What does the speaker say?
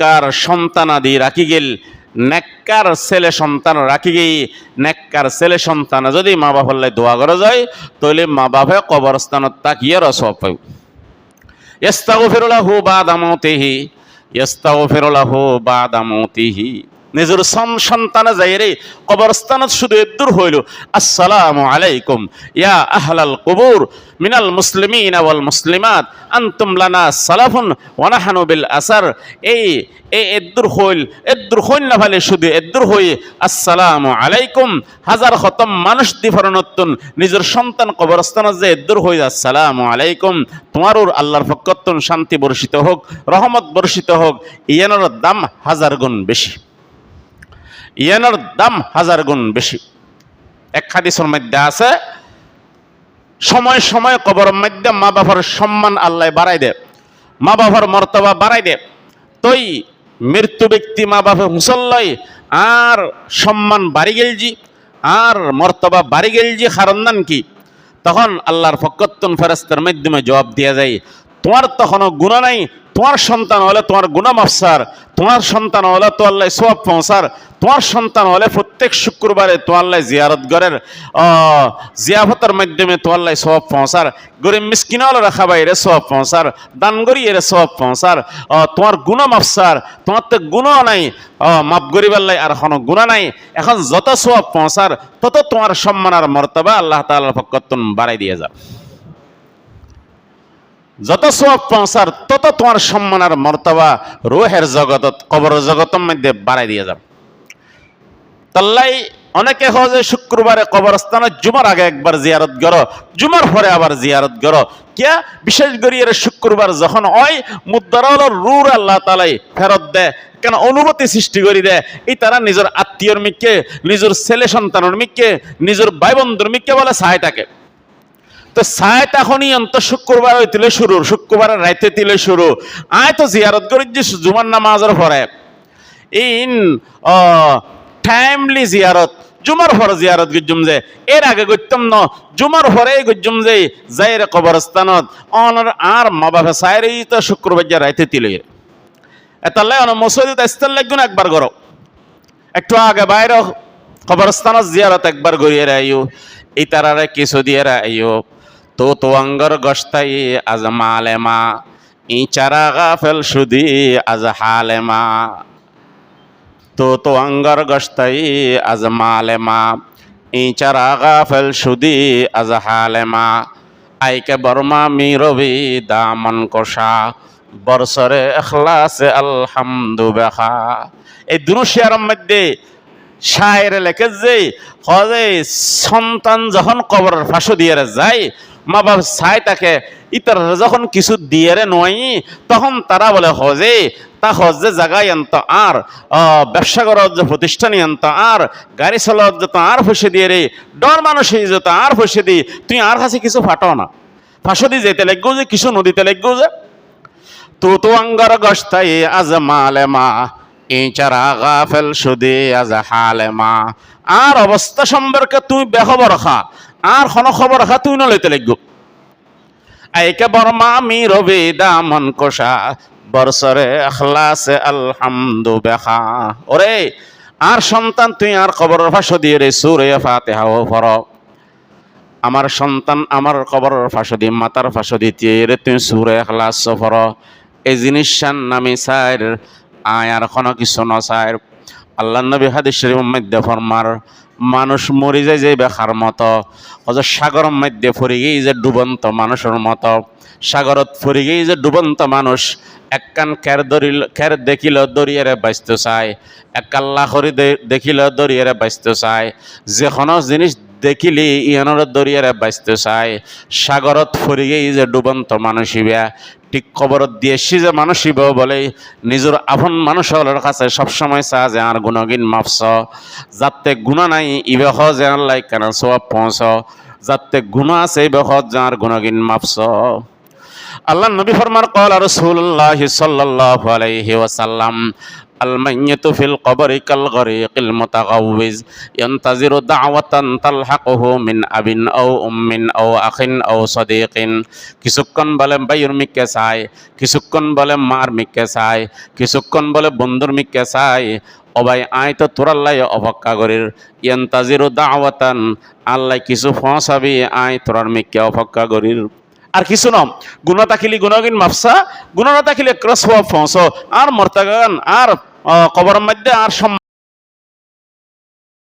নেককার সন্তানাদি রাখি গেল। নেককার ছেলে সন্তান রাখি গেই। নেককার ছেলে সন্তান যদি মা বাপলে দোয়া করা যায়, তাহলে মা বাপে কবরস্থানত তাকিয়ে রস পাই ইস্তাগফিরুল্লাহু বাদামতিহি। ইস্তাগফিরুল্লাহু বাদামতিহি। নিজের সন সন্তানে যাই রে কবরস্থানত শুধু এদুর হইল। আসসালামু আলাইকুম। ইয়া আহলাল কুবুর, মিনাল মুসলিমিন ওয়াল মুসলিমাত, আনতুম লানা সালাফুন ওয়া বিল আসার। এই এই এদুর হইল এদুর হইল না ভালে শুধু এদুর হই। আসসালামু আলাইকুম। হাজার খতম মানুষ দিফরনতুন নিজের সন্তান কবরস্থানত যে এদুর হই, আসসালামু আলাইকুম। তোমারও আল্লাহর ফকত্তন শান্তি বর্ষিত হোক, রহমত বর্ষিত হোক। ইয়ানোর দাম হাজার গুণ বেশি। ইয়ানোর দাম হাজার গুণ বেশি। এক হাদিসের মধ্যে আছে, সময় সময় কবরের মধ্যে মা বাবার সম্মান আল্লাহ বাড়াই দে মা বাবার মর্তবা বাড়াই দে তই মৃত্যু ব্যক্তি মা বাবা মুসল্লাই আর সম্মান বাড়ি গেল জি, আর মর্তবা বাড়ি গেল জি, কারণ কি? তখন আল্লাহর ফকত্তন ফেরাস্তার মাধ্যমে জবাব দেওয়া যায়, তোমার তখনও গুণা নাই তোমার সন্তান হলে তোমার গুণা মাফসার তোমার সন্তান হলে তো আল্লাহ সব পৌঁছার তোমার সন্তান হলে প্রত্যেক শুক্রবারে তো আল্লাহ জিয়ারত গরের জিয়াফতের মাধ্যমে তো আল্লাহ সব পৌঁছার গরিব মিসকিন হলে রাখা বাইরে সব পৌঁছার দান করি এর সব পৌঁছার তোমার গুণা মাফসার তোমার তো গুণও নাই। মাপ গরিব আল্লাহ আর কোনো গুণা নাই। এখন যত সব পৌঁছার তত তোমার সম্মান আর মর্তবা আল্লাহ তাআলার পক্ষতন বাড়াই দিয়ে যাও। যত সব পৌঁছার তত তোমার সম্মান আর মর্তবা রোহের জগতত কবর জগতের মধ্যে বাড়াই দিয়ে যাব তাল্লাই অনেকে হজে শুক্রবারে কবরস্থানে জুমার আগে একবার জিয়ারত করো, জুমার পরে আবার জিয়ারত করো। কিয়া? বিশেষ করে এর শুক্রবার যখন হয় মুদ্রাল রুর আল্লাহ তালাই ফেরত দেয়, কেন অনুমতি সৃষ্টি করে দেয়। এই তারা নিজের আত্মীয়র মিককে নিজের ছেলে সন্তানের মিককে নিজের ভাই বন্ধুর মিককে বলে সাহায্যটাকে তো সায় তখনই অন্ত শুক্রবার হইতিলে শুরু শুক্রবার রাইতে তিলে শুরু। আয় তো জিয়ারত করি যে জুমার নামাজের পরে। ইন টাইমলি জিয়ারত। জুমার পরে জিয়ারত গজ্জুম যে, এর আগে গত্যম ন, জুমার পরে গজ্জুম যে, যাইরে কবরস্থানত। অনর আর মা বাবা সাইরেই তো শুক্রবার যা রাইতে তিলে। এতাল্লাই অন মসজিদ আসতে লাগুন একবার করো। একটু আগে বাইরে কবরস্থানত জিয়ারত একবার গড়িয়ে রাইও। এই তারারে কিছু দিয়ে রাইও। তো তো অঙ্গর গস্তাই আজ মালেমা। ই চারা গাফেল সুদি আজ হালেমা। তো তো অঙ্গর গস্তাই আজ মালেমা। ই চারা গাফেল সুদি আজ হালেমা। আইকে বর্মা মি রবি দামন কষা। বর্ষরে এখলাসে আলহামদু বেখা এই দুনুশিয়ার মধ্যে শায়ের লেখে যে সন্তান যখন কবরের ফাঁসো দিয়ে যায় মা বাপ চাই তাকে ইতার যখন কিছু দিয়ে নয় তখন তারা বলে হজে, তা হজে জাগাই আনত আর ব্যবসা করার যে প্রতিষ্ঠানে আনত আর গাড়ি চালার যত আর ফুসে দিয়ে রে ডর মানুষ যত আর ফুসে দি তুই আর কাছে কিছু ফাটাও না। ফাঁসো দিয়ে যেতে লাগবো যে, কিছু নদীতে লাগবো যে। তো তো আঙ্গার গস্তাই আজ মালেমা ইচারা গাফেল সুদে আজ হালেমা আর অবস্থা সম্পর্কে তুমি বেখবর খা আর কোন খবর খা তুই নলইতে লাগব। আইকে বর্মা আমি রবি দামন কোষা বর্ষরে আখলাসে আলহামদু বেখা। ওরে, আর সন্তান তুই আর খবর ফাঁসো দিয়ে রে, সুরে ফাতে হাও ফর আমার সন্তান আমার কবর ফাঁসো দিয়ে, মাতার ফাঁসো দিয়ে রে তুই সুরে আখলাস ফর এই জিনিসার নামে সাইর, আয় আর কোনো কিছু নসাইর আল্লাহ নবী হাদিস শরীফ মধ্যে ফরমার মানুষ মরি যায় যে বেখার মতো। হজর সাগর মধ্যে ফরি গিয়ে যে ডুবন্ত মানুষের মতো। সাগরত ফরি গিয়ে যে ডুবন্ত মানুষ এক কান খের দরিল খের দেখিল দরিয়ারে বাঁচতে চায়। এক কাল্লা খরি দেখিল দরিয়ারে বাঁচতে চায়। যে কোনো জিনিস দেখিলি ইয়নের দরিয়ারে বাঁচতে চায়। সাগরত গেই যে ডুবন্ত মানুষ ইবা ঠিক খবরত দিয়ে যে মানুষ ইব বলে নিজের আপন মানুষের কাছে সবসময় চা যে আর গুণগিন মাপস যাতে গুণা নাই, ইবে হ যে আর লাই কেন সব পৌঁছ? যাতে গুণা আছে, ইবে হ যে আর গুণগিন মাপস আল্লাহ নবী ফরমার, কল আর রসুল্লাহ সাল্লাল্লাহু আলাইহি ওয়াসাল্লাম الميت في القبر كالغريق المتغوز ينتظر دعوة تلحقه من أب أو أم أو أخ أو صديق কিছুক্ষণ বলে বাইর মিকে চায় কিছুক্ষণ বলে মার মিকে চায় কিছুক্ষণ বলে বন্ধুর মিকে চায় অবাই আয় তো তোরাল্লাই অপেক্ষা করির ইয়ান্তাজিরু দাওয়াতান আল্লাহ কিছু ফসাবি আয় তোরার মিকে অপেক্ষা করির আর কিছু নম গুণ তাকিলি গুণগিন মাফসা গুণ না তাকিলে ক্রস ফস আর মর্তাগান আর কবর মধ্যে আর সম